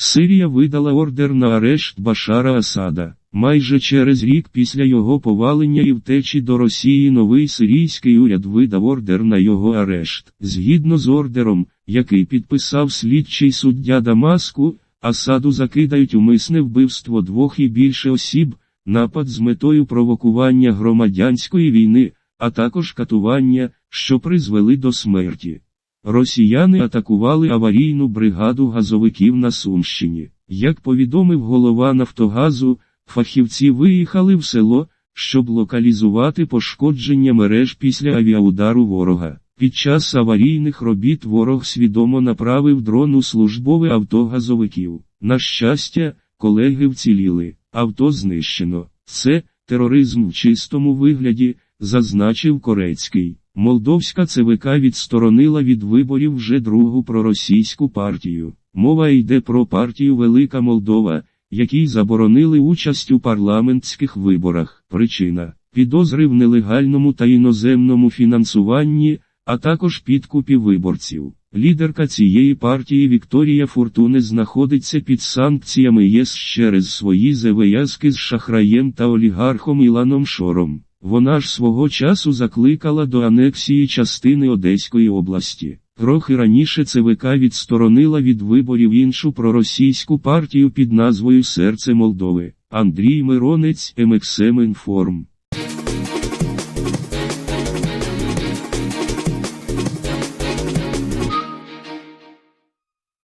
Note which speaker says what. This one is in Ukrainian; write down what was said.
Speaker 1: Сирія видала ордер на арешт Башара Асада. Майже через рік після його повалення і втечі до Росії новий сирійський уряд видав ордер на його арешт. Згідно з ордером, який підписав слідчий суддя Дамаску, Асаду закидають умисне вбивство двох і більше осіб, напад з метою провокування громадянської війни, а також катування, що призвели до смерті. Росіяни атакували аварійну бригаду газовиків на Сумщині. Як повідомив голова Нафтогазу, фахівці виїхали в село, щоб локалізувати пошкодження мереж після авіаудару ворога. Під час аварійних робіт ворог свідомо направив дрон у службове авто газовиків. На щастя, колеги вціліли, авто знищено. Це тероризм в чистому вигляді, зазначив Корецький. Молдовська ЦВК відсторонила від виборів вже другу проросійську партію. Мова йде про партію Велика Молдова, якій заборонили участь у парламентських виборах. Причина підозри в нелегальному та іноземному фінансуванні, а також підкупі виборців. Лідерка цієї партії Вікторія Фортуне знаходиться під санкціями ЄС через свої зв'язки з шахраєм та олігархом Іланом Шором. Вона ж свого часу закликала до анексії частини Одеської області. Трохи раніше ЦВК відсторонила від виборів іншу проросійську партію під назвою Серце Молдови. Андрій Миронець МХМ Інформ.